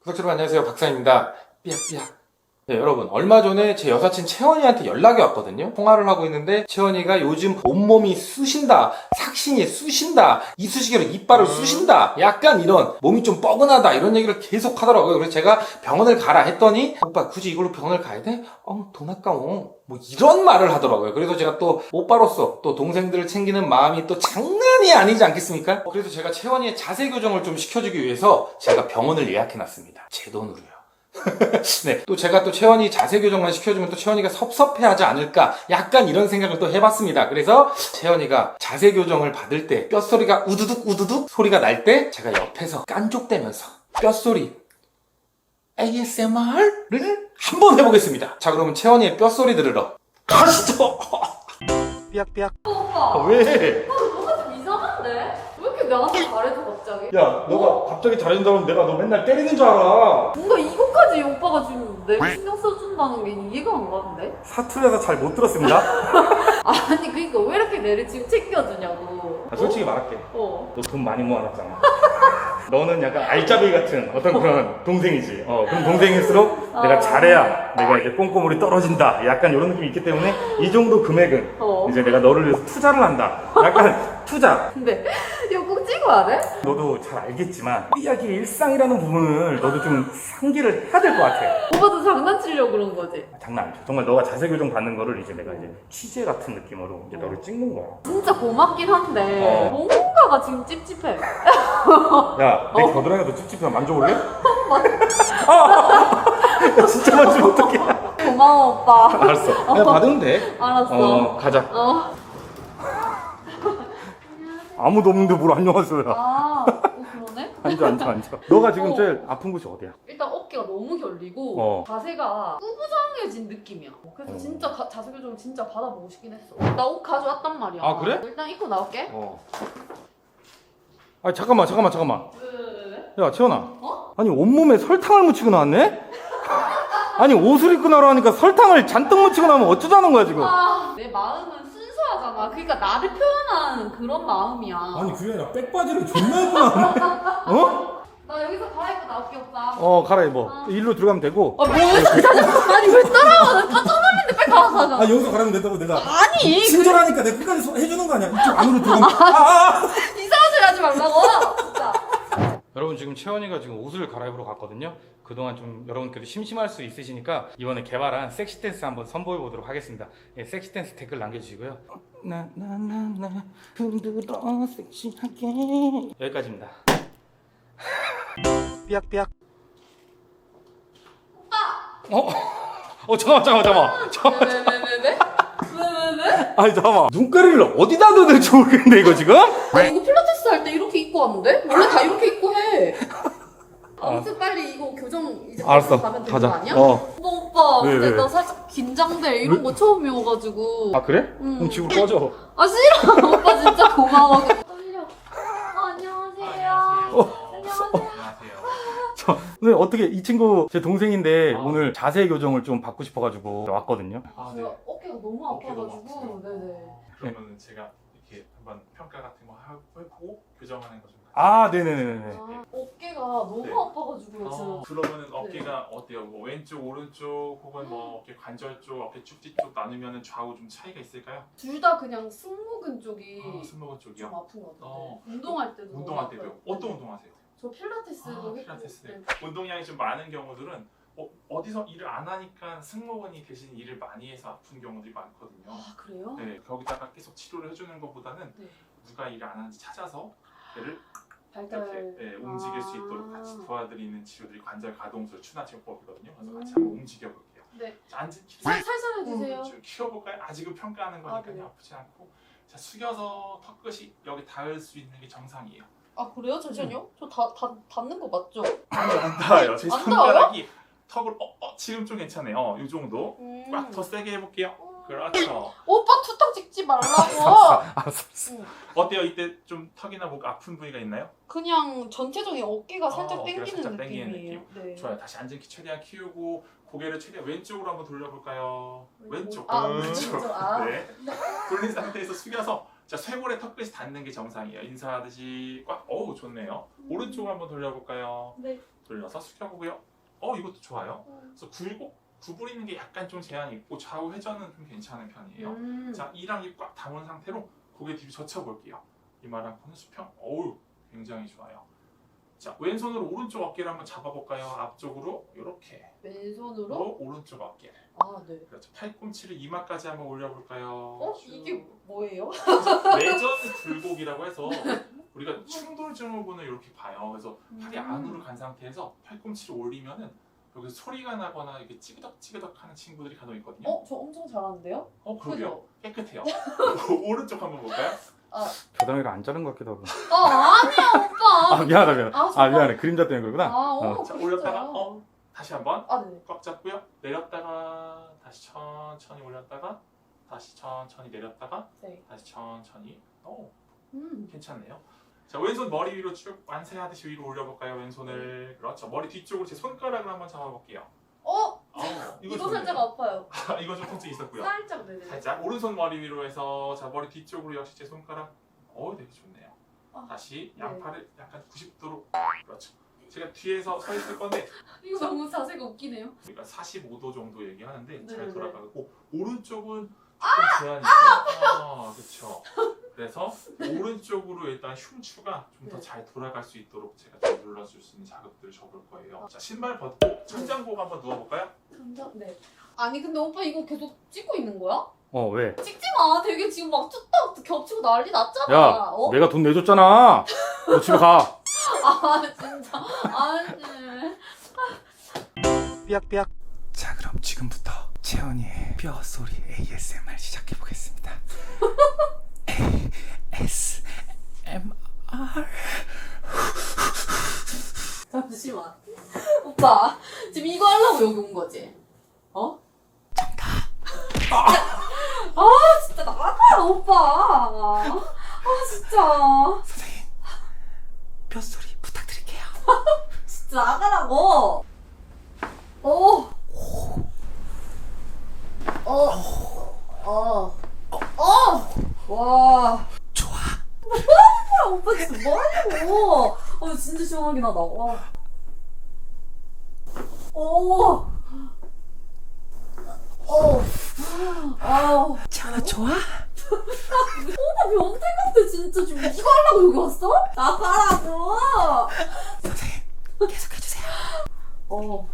구독자 여러분 안녕하세요. 박사입니다. 삐약삐약 네, 여러분. 얼마 전에 제 여사친 채원이한테 연락이 왔거든요. 통화를 하고 있는데 채원이가 요즘 온몸이 쑤신다 삭신이 쑤신다 이쑤시개로 이빨을 쑤신다 약간 이런 몸이 좀 뻐근하다 이런 얘기를 계속 하더라고요. 그래서 제가 병원을 가라 했더니 오빠 굳이 이걸로 병원을 가야 돼? 어, 돈 아까워. 뭐 이런 말을 하더라고요. 그래서 제가 또 오빠로서 또 동생들을 챙기는 마음이 또 장난이 아니지 않겠습니까? 어, 그래서 제가 채원이의 자세 교정을 좀 시켜주기 위해서 제가 병원을 예약해놨습니다. 제 돈으로요 네, 또 제가 또 채원이 자세 교정만 시켜주면 또 채원이가 섭섭해하지 않을까 약간 이런 생각을 또 해봤습니다. 그래서 채원이가 자세 교정을 받을 때 뼛소리가 우두둑 우두둑 소리가 날 때 제가 옆에서 깐족대면서 뼛소리 ASMR를 한번 해보겠습니다. 자, 그러면 채원이의 뼛소리 들으러 가시죠. 삐약삐약. 오빠, 왜? 어, 뭔가 좀 이상한데? 왜 이렇게 나한테 잘해줘 갑자기? 야, 너가 갑자기 잘해준다면 내가 너 맨날 때리는 줄 알아. 뭔가 이거까지 오빠가 지금 내가 신경 써준다는 게 이해가 안 가는데? 사투리라서 잘 못 들었습니다. 아니 그니까 왜 이렇게 내를 지금 챙겨주냐고 아, 솔직히 말할게. 어. 너 돈 많이 모아놨잖아. 너는 약간 알짜배기 같은 어떤 그런 동생이지. 어, 그럼 동생일수록 내가 잘해야 내가 이제 꼼꼼물이 떨어진다. 약간 이런 느낌이 있기 때문에 이 정도 금액은 어. 이제 내가 너를 위해서 투자를 한다. 약간 투자. 근데 찍어야 돼? 너도 잘 알겠지만 삐약의 일상이라는 부분을 너도 좀 상기를 해야 될 것 같아. 오빠도 장난치려고 그런 거지? 장난 아니죠. 정말 너가 자세 교정 받는 거를 이제 내가 이제 취재 같은 느낌으로 이제 너를 찍는 거야. 진짜 고맙긴 한데 어. 뭔가가 지금 찝찝해 야, 내 겨드랑이가 너 찝찝해 만져볼래? 아! 야, 진짜 만지면 어떡해. 고마워 오빠 알았어. 그냥 받으면 돼. 알았어 어, 가자. 어. 아무도 없는데 뭘 안녕하세요. 아 어, 그러네? 앉아, 앉아, 앉아. 너가 지금 어. 제일 아픈 곳이 어디야? 일단 어깨가 너무 결리고 어. 자세가 꾸부정해진 느낌이야. 그래서 어. 진짜 가- 자세 교정 진짜 받아보고 싶긴 했어. 나 옷 가져왔단 말이야. 아, 그래? 일단 입고 나올게. 어. 아, 잠깐만, 잠깐만, 잠깐만. 왜, 왜? 야, 채원아. 어? 아니, 온몸에 설탕을 묻히고 나왔네? 아니, 옷을 입고 나라니까 설탕을 잔뜩 묻히고 나면 어쩌자는 거야, 지금? 아, 내 순수하잖 아. 그러니까 나를 표현하는 그런 마음이야. 그게 아니라 백바지를 존나 입고 나왔네. 어? 나 여기서 갈아입고 나올게 오빠. 어, 갈아입어. 아. 일로 들어가면 되고. 아 뭐야? 아니 왜 따라와? 나 깜짝 놀랐는데 빨리 가서 가자. 아, 여기서 갈아면 된다고 내가. 아니 그 친절하니까 내가 끝까지 소- 해주는 거 아니야? 이쪽 안으로 들어가면. 아, 아, 아. 이상한 소리 하지 말라고. 여러분 지금 채원이가 지금 옷을 갈아입으러 갔거든요. 그동안 좀 여러분께도 심심할 수 있으시니까 이번에 개발한 섹시 댄스 한번 선보여 보도록 하겠습니다. 예, 섹시 댄스 댓글 남겨주시고요. 나나나나 흔들어 섹시하게 여기까지입니다. 삐약삐약. 어? 어 잠깐만 잠깐만 잠깐만. 왜왜왜왜? 왜왜왜? 아니, 잠깐만. 눈가리를 어디다 넣어야 될지 모르겠는데, 이거 지금? 아 이거 필라테스 할 때 이렇게 입고 왔는데? 원래 다 이렇게 입고 해. 아무튼 빨리 이거 교정 이제 알았어. 가면 되는 가자. 거 아니야? 어. 오빠 오빠 왜, 근데 왜? 나 살짝 긴장돼 이런 거 처음 이어가지고 아, 그래? 음. 그럼 집으로 꺼져. 아 싫어 오빠 진짜 고마워 떨려 아, 안녕하세요 어. 안녕하세요 저, 오늘 어떻게, 이 친구 제 동생인데, 아. 오늘 자세 교정을 좀 받고 싶어가지고 왔거든요. 아, 제가 네. 어깨가 너무 어깨가 너무 아파가지고? 네네 그러면 제가 이렇게 한번 평가 같은 거 해보고 교정하는 거 좀. 같이 아, 네네네네. 아, 어깨가 너무 네. 아파가지고 어, 지금 그러면은 어깨가 어때요? 뭐 왼쪽, 오른쪽 혹은 뭐 어깨 관절 쪽, 어깨 축지 쪽 나누면은 좌우 좀 차이가 있을까요? 둘 다 그냥 승모근 쪽이 아, 승모근 쪽이요. 좀 아픈 것 같아요 어. 운동할 때도 운동할 너무 때도 아파요. 어떤 네. 운동하세요? 저 필라테스도 아, 했고 필라테스. 네. 운동량이 좀 많은 경우들은 어, 어디서 일을 안 하니까 승모근이 대신 일을 많이 해서 아픈 경우들이 많거든요. 아 그래요? 네, 거기다가 계속 치료를 해주는 것보다는 네. 누가 일을 안 하는지 찾아서 얘를 이렇게 예, 움직일 수 있도록 아. 같이 도와드리는 치료들이 관절 가동술 추나 치료법이거든요. 그래서 같이 음. 한번 움직여 볼게요. 네. 자, 앉은 살, 살살 해 주세요 좀 키워볼까요? 아직은 평가하는 아, 거니까요. 네. 아프지 않고. 자 숙여서 턱끝이 여기 닿을 수 있는 게 정상이에요. 아 그래요? 잠시만요 저 다, 다, 닿는 거 맞죠? 안 닿아요. 제안 손가락이 턱을 어, 어 지금 좀 괜찮아요. 어, 이 정도. 음. 꽉 더 세게 해볼게요. 음. 그렇죠. 오빠 투탕 찍지 말라고 알았어, 알았어. 응. 어때요? 이때 좀 턱이나 목 아픈 부위가 있나요? 그냥 전체적인 어깨가 어, 살짝 어깨가 땡기는 살짝 느낌이에요 네. 좋아요. 다시 앉은 키 최대한 키우고 고개를 최대한 왼쪽으로 한번 돌려볼까요? 왼쪽. 아, 왼쪽. 아. 네. 돌린 상태에서 숙여서 자 쇄골에 턱끝이 닿는 게 정상이에요. 인사하듯이 꽉. 어우 좋네요. 오른쪽을 한번 돌려볼까요? 네. 돌려서 숙여보고요. 어 이것도 좋아요. 그래서 굴곡 구부리는 게 약간 좀 제한이 있고 좌우 회전은 좀 괜찮은 편이에요. 음. 자 이랑 입 꽉 담은 상태로 고개 뒤로 젖혀볼게요. 이마랑 코는 수평. 어우 굉장히 좋아요. 자 왼손으로 오른쪽 어깨를 한번 잡아볼까요? 앞쪽으로 이렇게. 왼손으로? 또 오른쪽 어깨. 아, 네. 그렇죠. 팔꿈치를 이마까지 한번 올려볼까요? 어? 이게 뭐예요? 내전 굴곡이라고 해서 우리가 충돌 증후군을 이렇게 봐요. 그래서 팔이 음. 안으로 간 상태에서 팔꿈치를 올리면은 여기서 소리가 나거나 이렇게 찌그덕찌그덕 하는 친구들이 간혹 있거든요. 어? 저 엄청 잘하는데요? 어, 그러게요. 그죠? 깨끗해요. 오른쪽 한번 볼까요? 겨드랑이가 안 자른 것 같기도 하고. 아, 아니야, 오빠! 아 미안하다 미안. 아, 아 정말? 미안해 그림자 때문에 그러구나. 아, 어, 어. 자. 올렸다가 어 다시 한번 아, 네. 꽉 잡고요. 내렸다가 다시 천천히 올렸다가 다시 천천히 내렸다가 네. 다시 천천히. 오, 음. 괜찮네요. 자 왼손 머리 위로 쭉 완세하듯이 위로 올려볼까요? 왼손을 그렇죠. 머리 뒤쪽으로 제 손가락을 한번 잡아볼게요. 어? 아우, 이거, 좋네요. 살짝 아파요. 이거 좀 통증 있었고요. 살짝, 네네. 살짝 오른손 머리 위로 해서 자 머리 뒤쪽으로 역시 제 손가락. 어 되게 좋네요. 아, 다시 네. 양팔을 약간 90도로 그렇죠. 제가 뒤에서 서 있을 건데 이거 너무 자세가 웃기네요. 우리가 45도 정도 얘기하는데 잘 네네네. 돌아가고 오른쪽은 조금 제한이 있어요. 아, 그렇죠. 그래서 오른쪽으로 일단 흉추가 좀더 네. 잘 돌아갈 수 있도록 제가 좀 눌러줄 수 있는 자극들을 줘볼 거예요. 자 신발 벗고 천장복 한번 누워볼까요? 감자, 네. 아니, 근데 오빠 이거 계속 찍고 있는 거야? 어 왜? 찍지 마. 되게 지금 막 툭탁 겹치고 난리 났잖아. 야 어? 내가 돈 내줬잖아. 너 집에 가. 아, 진짜. 아니. 삐약삐약. 자 그럼 지금부터 채원이의 뼈 소리 ASMR 시작해 보겠습니다. ASMR. 잠시만. 오빠, 지금 이거 하려고 여기 온 거지? 어? 정답. 아, 진짜 나가, 오빠. 아, 진짜. 선생님 뼈 소리 부탁드릴게요. 진짜 나가라고. 어. 어. 어. 어. 와. 좋아. 아, 오빠 진짜 뭐하냐고. 어, 진짜 시원하긴 하다. 와. 오. 어. 아우. 채원아 좋아? 오빠 변태 같아, 진짜. 지금 이거 하려고 여기 왔어? 나가라고. 선생님 계속해 주세요. 어.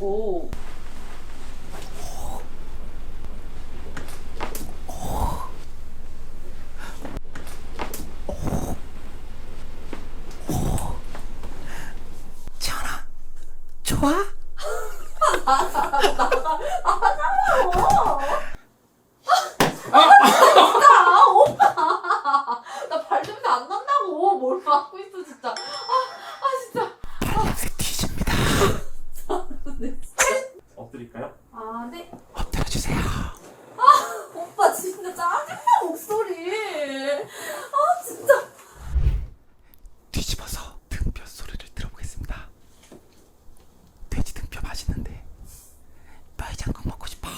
오. 채원아 좋아? 아, 오빠! 나 발냄새 안 난다고. 뭘 맡고 있어, 진짜. 아, 아, 진짜. 발냄새 뒤집니다. 엎드릴까요? 아, 네. 엎드려 주세요. 오빠 진짜 짜증나, 목소리. 아, 진짜. 뒤집어서 등뼈 소리를 들어보겠습니다. 돼지 등뼈 맛있는데 뼈의 장국 먹고 싶어.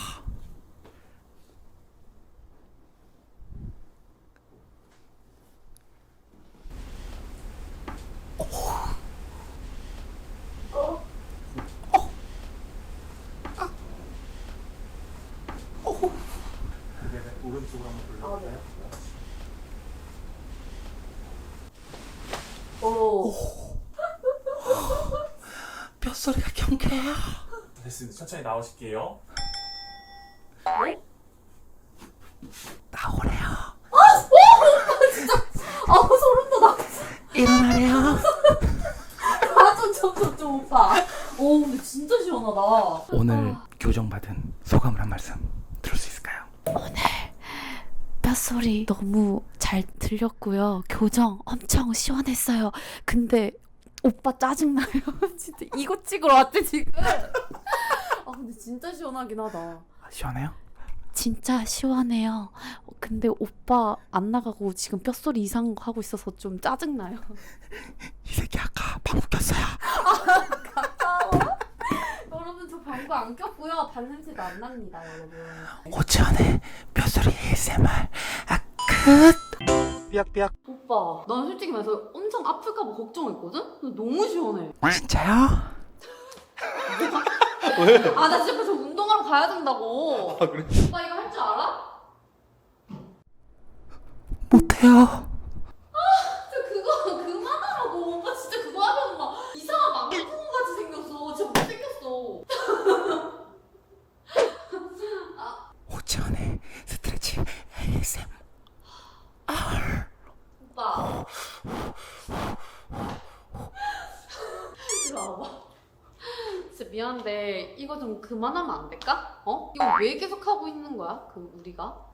네, 오른쪽으로 한번 돌려볼까요? 오. 뼈 소리가 경쾌해요. 됐습니다. 천천히 나오실게요. 나오래요. 아, 소름 돋아. 일어나래요. 아, 좀, 좀, 좀, 좀, 오빠. 오, 근데 진짜 시원하다. 오늘 교정받은 소감을 한 말씀 들을 수 있을까요? 뼛소리 너무 잘 들렸고요. 교정 엄청 시원했어요. 근데 오빠 짜증나요. 진짜 이거 찍으러 왔대 지금. 아, 근데 진짜 시원하긴 하다. 시원해요? 진짜 시원해요. 어, 근데 오빠 안 나가고 지금 뼛소리 이상한 거 하고 있어서 좀 짜증나요. 이 새끼 아까 방구 꼈어요. 여러분, 저 방구 안 꼈고요. 발냄새도 안 납니다, 여러분. 오지연의 뼈소리 ASMR 아까 삐약삐약. 오빠, 난 솔직히 말해서 엄청 아플까봐 걱정했거든? 근데 너무 시원해. 진짜요? 아, 나 진짜 그래서 운동하러 가야 된다고. 아, 그래? 오빠 이거 할 줄 알아? 못해요. 진짜 그거 그만하라고. 오빠 진짜 그거 하면 막 이상한 망토 같이 생겼어. 진짜 못생겼어. 오지원의 스트레치 ASM. 오빠. 이리 와봐. 진짜 미안한데 이거 좀 그만하면 안 될까? 어? 이거 왜 계속 하고 있는 거야? 그 우리가?